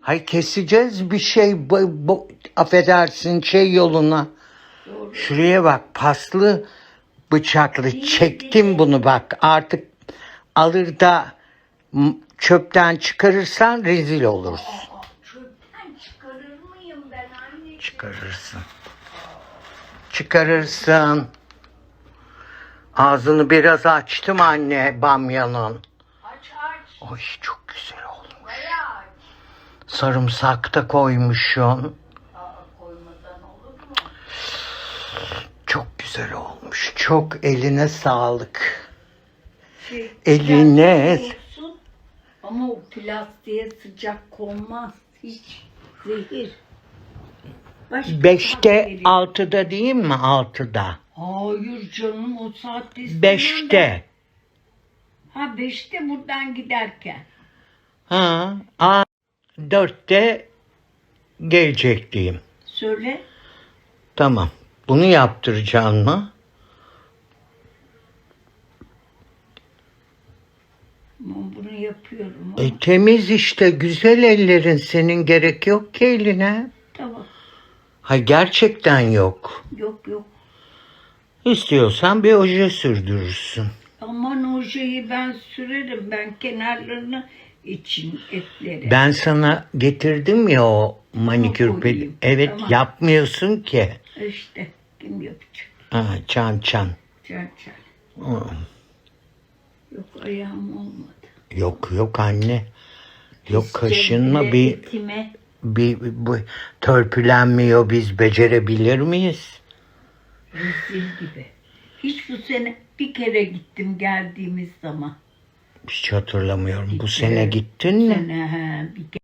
Hay keseceğiz bir şey bu, bu- affedersin şey yoluna. Doğru. Şuraya bak paslı bıçaklı çektim bunu bak artık alır da çöpten çıkarırsan rezil olursun. Aa, çöpten çıkarır mıyım ben anneciğim? Çıkarırsın. Çıkarırsın. Ağzını biraz açtım anne bamyanın. Aç aç. Oy çok güzel olmuş. Sarımsak da koymuşsun. Aa? Çok güzel olmuş. Çok eline sağlık. Şey, Eline. olsun Ama o plastiğe sıcak konmaz. Hiç zehir. Başka Beşte, verir. altıda değil mi? Altıda. Hayır canım o saatte. Beşte. Ha beşte buradan giderken. Ha, a, dörtte gelecek diyeyim. Söyle. Tamam. Bunu yaptıracaksın mı? Bunu yapıyorum. ama E, temiz işte. Güzel ellerin senin. Gerek yok ki eline. Tamam. Ha gerçekten yok. Yok yok. İstiyorsan bir oje sürdürürsün. Aman ojeyi ben sürerim. Ben kenarlarını için etleri. Ben sana getirdim ya o manikür Yok, ped- koyayım. Evet Tamam. yapmıyorsun ki. İşte kim yapacak? Ha, çan çan. Çal çal. Hı. Yok ayağım olmadı. Yok yok anne. Yok kaşınma bir, etime bir bu törpülenmiyor biz becerebilir miyiz? rezil gibi. Hiç bu sene bir kere gittim geldiğimiz zaman. Hiç hatırlamıyorum. Bu sene gittin mi? Sene he, bir